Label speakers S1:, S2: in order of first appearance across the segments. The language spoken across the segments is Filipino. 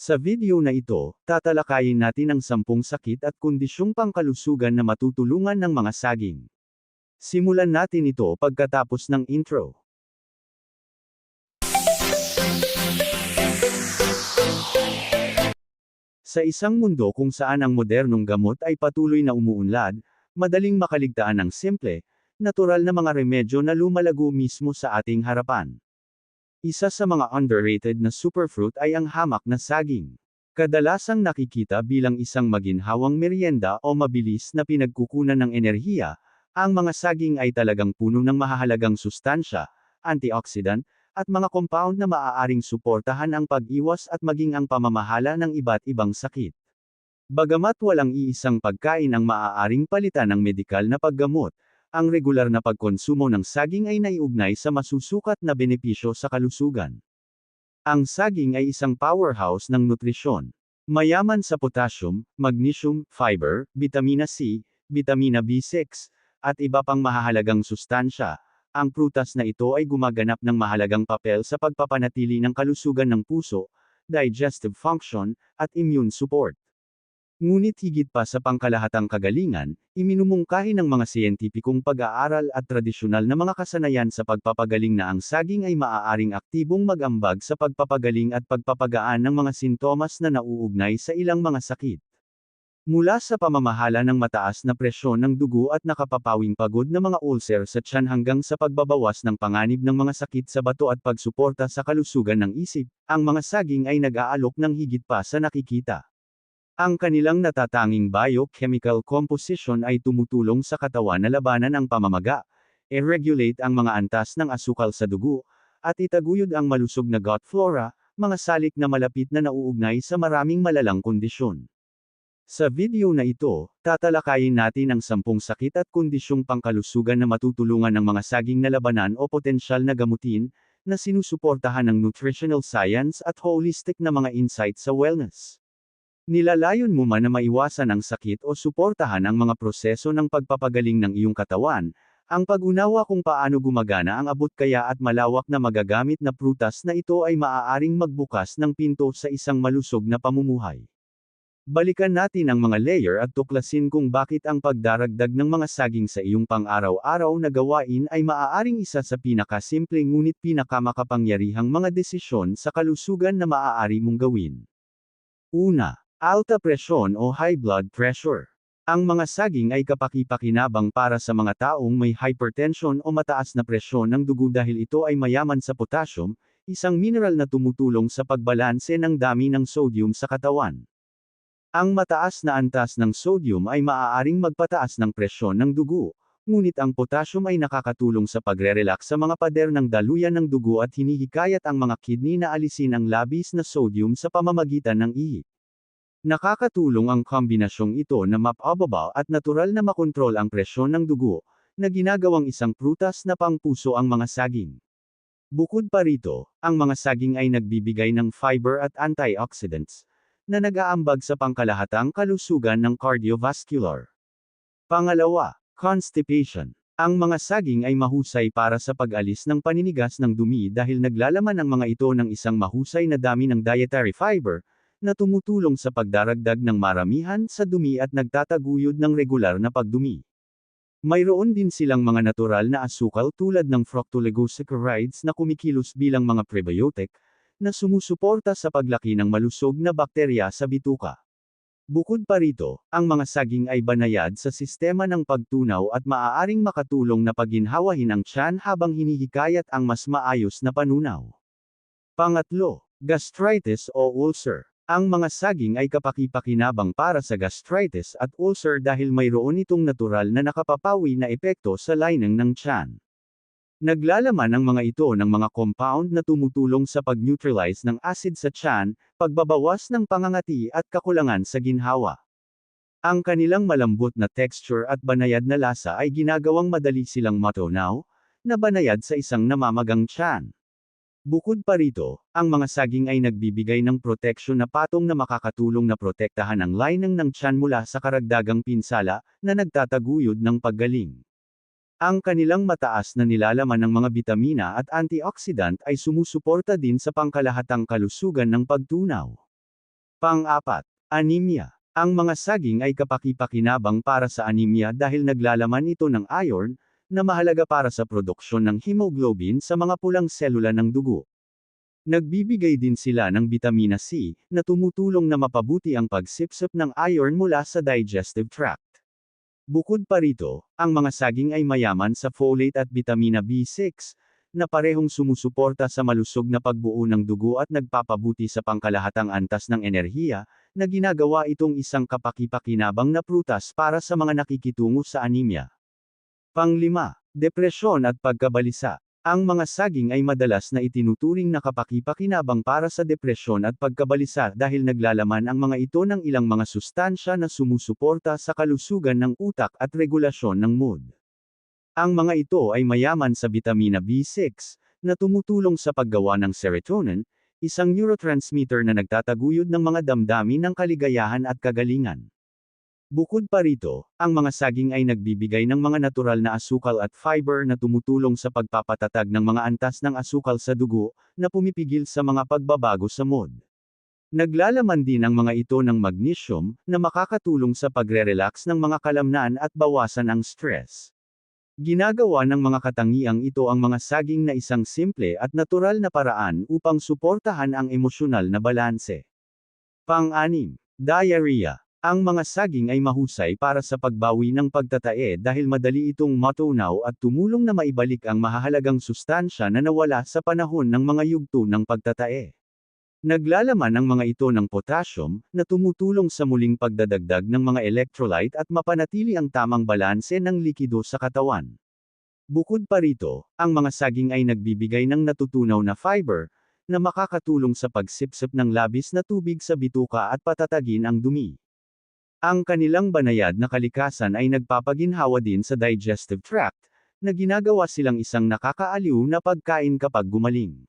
S1: Sa video na ito, tatalakayin natin ang sampung sakit at kondisyong pangkalusugan na matutulungan ng mga saging. Simulan natin ito pagkatapos ng intro. Sa isang mundo kung saan ang modernong gamot ay patuloy na umuunlad, madaling makaligtaan ng simple, natural na mga remedyo na lumalago mismo sa ating harapan. Isa sa mga underrated na superfruit ay ang hamak na saging. Kadalasang nakikita bilang isang maginhawang merienda o mabilis na pinagkukunan ng enerhiya, ang mga saging ay talagang puno ng mahahalagang sustansya, antioxidant, at mga compound na maaaring suportahan ang pag-iwas at maging ang pamamahala ng iba't ibang sakit. Bagamat walang iisang pagkain ang maaaring palitan ng medikal na paggamot, ang regular na pagkonsumo ng saging ay naiugnay sa masusukat na benepisyo sa kalusugan. Ang saging ay isang powerhouse ng nutrisyon. Mayaman sa potassium, magnesium, fiber, vitamina C, vitamina B6, at iba pang mahahalagang sustansya, ang prutas na ito ay gumaganap ng mahalagang papel sa pagpapanatili ng kalusugan ng puso, digestive function, at immune support. Ngunit higit pa sa pangkalahatang kagalingan, iminumungkahi ng mga siyentipikong pag-aaral at tradisyonal na mga kasanayan sa pagpapagaling na ang saging ay maaaring aktibong mag-ambag sa pagpapagaling at pagpapagaan ng mga sintomas na nauugnay sa ilang mga sakit. Mula sa pamamahala ng mataas na presyon ng dugo at nakapapawing pagod na mga ulcer sa tiyan hanggang sa pagbabawas ng panganib ng mga sakit sa bato at pagsuporta sa kalusugan ng isip, ang mga saging ay nag-aalok ng higit pa sa nakikita. Ang kanilang natatanging biochemical composition ay tumutulong sa katawan na labanan ang pamamaga, i-regulate ang mga antas ng asukal sa dugo, at itaguyod ang malusog na gut flora, mga salik na malapit na nauugnay sa maraming malalang kondisyon. Sa video na ito, tatalakayin natin ang sampung sakit at kondisyong pangkalusugan na matutulungan ng mga saging na labanan o potensyal na gamutin, na sinusuportahan ng nutritional science at holistic na mga insight sa wellness. Nilalayon mo man na maiwasan ang sakit o suportahan ang mga proseso ng pagpapagaling ng iyong katawan, ang pag-unawa kung paano gumagana ang abot kaya at malawak na magagamit na prutas na ito ay maaaring magbukas ng pinto sa isang malusog na pamumuhay. Balikan natin ang mga layer at tuklasin kung bakit ang pagdaragdag ng mga saging sa iyong pang-araw-araw na gawain ay maaaring isa sa pinakasimple ngunit pinakamakapangyarihang mga desisyon sa kalusugan na maaari mong gawin. Una, alta presyon o high blood pressure. Ang mga saging ay kapaki-pakinabang para sa mga taong may hypertension o mataas na presyon ng dugo dahil ito ay mayaman sa potassium, isang mineral na tumutulong sa pagbalanse ng dami ng sodium sa katawan. Ang mataas na antas ng sodium ay maaaring magpataas ng presyon ng dugo, ngunit ang potassium ay nakakatulong sa pagre-relax sa mga pader ng daluyan ng dugo at hinihikayat ang mga kidney na alisin ang labis na sodium sa pamamagitan ng ihi. Nakakatulong ang kombinasyong ito na mapababa at natural na makontrol ang presyon ng dugo, na ginagawang isang prutas na pangpuso ang mga saging. Bukod pa rito, ang mga saging ay nagbibigay ng fiber at antioxidants, na nag-aambag sa pangkalahatang kalusugan ng cardiovascular. Pangalawa, constipation. Ang mga saging ay mahusay para sa pag-alis ng paninigas ng dumi dahil naglalaman ang mga ito ng isang mahusay na dami ng dietary fiber, na tumutulong sa pagdaragdag ng maramihan sa dumi at nagtataguyod ng regular na pagdumi. Mayroon din silang mga natural na asukal tulad ng fructooligosaccharides na kumikilos bilang mga prebiotic, na sumusuporta sa paglaki ng malusog na bakterya sa bituka. Bukod pa rito, ang mga saging ay banayad sa sistema ng pagtunaw at maaaring makatulong na paginhawahin ang tiyan habang hinihikayat ang mas maayos na panunaw. Pangatlo, gastritis o ulcer. Ang mga saging ay kapaki-pakinabang para sa gastritis at ulcer dahil mayroon itong natural na nakapapawi na epekto sa lining ng tiyan. Naglalaman ang mga ito ng mga compound na tumutulong sa pag-neutralize ng acid sa tiyan, pagbabawas ng pangangati at kakulangan sa ginhawa. Ang kanilang malambot na texture at banayad na lasa ay ginagawang madali silang matunaw, na banayad sa isang namamagang tiyan. Bukod pa rito, ang mga saging ay nagbibigay ng proteksyon na patong na makakatulong na protektahan ang lining ng tiyan mula sa karagdagang pinsala, na nagtataguyod ng paggaling. Ang kanilang mataas na nilalaman ng mga bitamina at antioxidant ay sumusuporta din sa pangkalahatang kalusugan ng pagtunaw. Pang-apat, anemia. Ang mga saging ay kapaki-pakinabang para sa anemia dahil naglalaman ito ng iron, na mahalaga para sa produksyon ng hemoglobin sa mga pulang selula ng dugo. Nagbibigay din sila ng bitamina C, na tumutulong na mapabuti ang pagsipsip ng iron mula sa digestive tract. Bukod pa rito, ang mga saging ay mayaman sa folate at bitamina B6, na parehong sumusuporta sa malusog na pagbuo ng dugo at nagpapabuti sa pangkalahatang antas ng enerhiya, na ginagawa itong isang kapaki-pakinabang na prutas para sa mga nakikitungo sa anemia. Panglima, depresyon at pagkabalisa. Ang mga saging ay madalas na itinuturing na kapaki-pakinabang para sa depresyon at pagkabalisa dahil naglalaman ang mga ito ng ilang mga sustansya na sumusuporta sa kalusugan ng utak at regulasyon ng mood. Ang mga ito ay mayaman sa bitamina B6, na tumutulong sa paggawa ng serotonin, isang neurotransmitter na nagtataguyod ng mga damdamin ng kaligayahan at kagalingan. Bukod pa rito, ang mga saging ay nagbibigay ng mga natural na asukal at fiber na tumutulong sa pagpapatatag ng mga antas ng asukal sa dugo, na pumipigil sa mga pagbabago sa mood. Naglalaman din ang mga ito ng magnesium, na makakatulong sa pagre-relax ng mga kalamnan at bawasan ang stress. Ginagawa ng mga katangiang ito ang mga saging na isang simple at natural na paraan upang suportahan ang emosyonal na balanse. Pang-anim, diarrhea. Ang mga saging ay mahusay para sa pagbawi ng pagtatae dahil madali itong matunaw at tumulong na maibalik ang mahahalagang sustansya na nawala sa panahon ng mga yugto ng pagtatae. Naglalaman ang mga ito ng potassium, na tumutulong sa muling pagdadagdag ng mga electrolyte at mapanatili ang tamang balanse ng likido sa katawan. Bukod pa rito, ang mga saging ay nagbibigay ng natutunaw na fiber, na makakatulong sa pagsipsip ng labis na tubig sa bituka at patatagin ang dumi. Ang kanilang banayad na kalikasan ay nagpapaginhawa din sa digestive tract, na ginagawa silang isang nakakaaliw na pagkain kapag gumaling.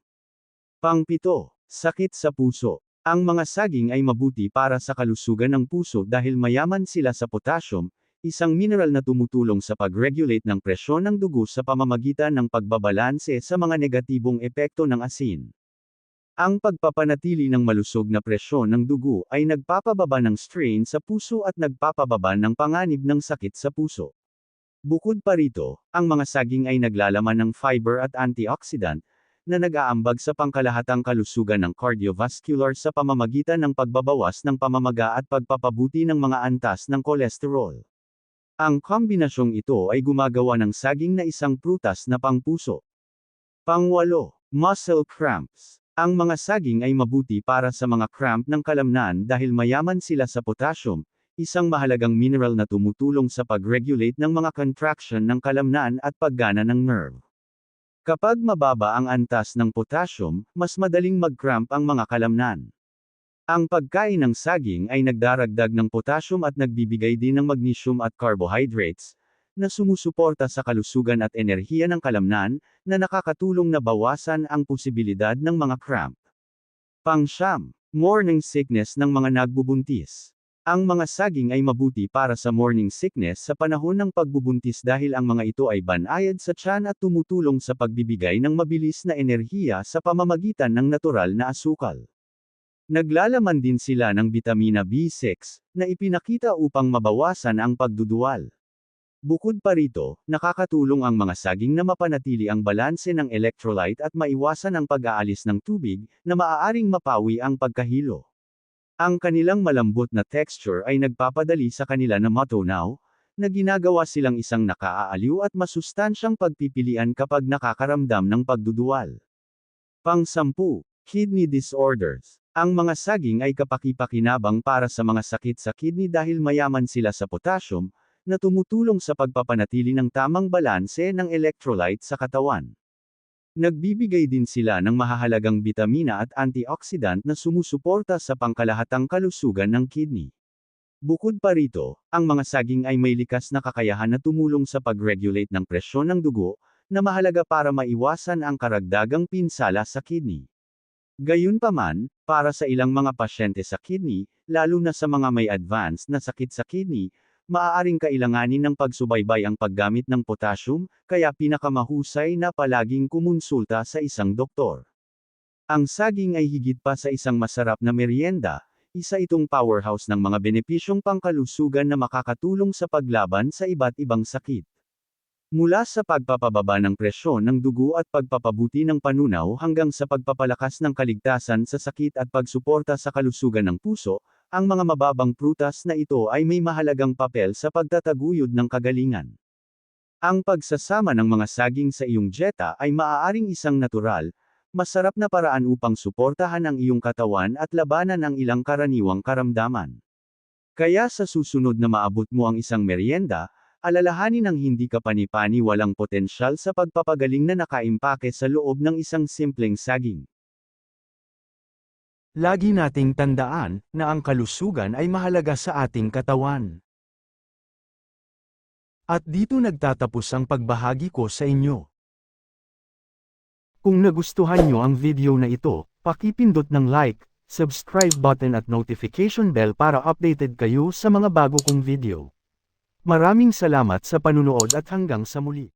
S1: Pangpito, sakit sa puso. Ang mga saging ay mabuti para sa kalusugan ng puso dahil mayaman sila sa potassium, isang mineral na tumutulong sa pag-regulate ng presyon ng dugo sa pamamagitan ng pagbabalanse sa mga negatibong epekto ng asin. Ang pagpapanatili ng malusog na presyon ng dugo ay nagpapababa ng strain sa puso at nagpapababa ng panganib ng sakit sa puso. Bukod pa rito, ang mga saging ay naglalaman ng fiber at antioxidant, na nag-aambag sa pangkalahatang kalusugan ng cardiovascular sa pamamagitan ng pagbabawas ng pamamaga at pagpapabuti ng mga antas ng kolesterol. Ang kombinasyong ito ay gumagawa ng saging na isang prutas na pangpuso. Pangwalo, muscle cramps. Ang mga saging ay mabuti para sa mga cramp ng kalamnan dahil mayaman sila sa potassium, isang mahalagang mineral na tumutulong sa pag-regulate ng mga contraction ng kalamnan at paggana ng nerve. Kapag mababa ang antas ng potassium, mas madaling mag-cramp ang mga kalamnan. Ang pagkain ng saging ay nagdaragdag ng potassium at nagbibigay din ng magnesium at carbohydrates, na sumusuporta sa kalusugan at enerhiya ng kalamnan, na nakakatulong na bawasan ang posibilidad ng mga cramp. Pangsyam, morning sickness ng mga nagbubuntis. Ang mga saging ay mabuti para sa morning sickness sa panahon ng pagbubuntis dahil ang mga ito ay banayad sa tiyan at tumutulong sa pagbibigay ng mabilis na enerhiya sa pamamagitan ng natural na asukal. Naglalaman din sila ng bitamina B6, na ipinakita upang mabawasan ang pagduduwal. Bukod pa rito, nakakatulong ang mga saging na mapanatili ang balanse ng electrolyte at maiwasan ang pag-aalis ng tubig, na maaaring mapawi ang pagkahilo. Ang kanilang malambot na texture ay nagpapadali sa kanila na matunaw, na ginagawa silang isang nakaaaliw at masustansyang pagpipilian kapag nakakaramdam ng pagduduwal. Pang-sampu, kidney disorders. Ang mga saging ay kapaki-pakinabang para sa mga sakit sa kidney dahil mayaman sila sa potassium, na tumutulong sa pagpapanatili ng tamang balanse ng electrolyte sa katawan. Nagbibigay din sila ng mahahalagang bitamina at antioxidant na sumusuporta sa pangkalahatang kalusugan ng kidney. Bukod pa rito, ang mga saging ay may likas na kakayahan na tumulong sa pag-regulate ng presyon ng dugo, na mahalaga para maiwasan ang karagdagang pinsala sa kidney. Gayunpaman, para sa ilang mga pasyente sa kidney, lalo na sa mga may advanced na sakit sa kidney, maaaring kailanganin ng pagsubaybay ang paggamit ng potassium, kaya pinakamahusay na palaging kumonsulta sa isang doktor. Ang saging ay higit pa sa isang masarap na merienda, isa itong powerhouse ng mga benepisyong pangkalusugan na makakatulong sa paglaban sa iba't ibang sakit. Mula sa pagpapababa ng presyon ng dugo at pagpapabuti ng panunaw hanggang sa pagpapalakas ng kaligtasan sa sakit at pagsuporta sa kalusugan ng puso, ang mga mababang prutas na ito ay may mahalagang papel sa pagtataguyod ng kagalingan. Ang pagsasama ng mga saging sa iyong dieta ay maaaring isang natural, masarap na paraan upang suportahan ang iyong katawan at labanan ang ilang karaniwang karamdaman. Kaya sa susunod na maabot mo ang isang merienda, alalahanin ang hindi ka panipani walang potensyal sa pagpapagaling na nakaimpake sa loob ng isang simpleng saging. Lagi nating tandaan na ang kalusugan ay mahalaga sa ating katawan. At dito nagtatapos ang pagbahagi ko sa inyo. Kung nagustuhan nyo ang video na ito, pakipindot ng like, subscribe button at notification bell para updated kayo sa mga bago kong video. Maraming salamat sa panunood at hanggang sa muli.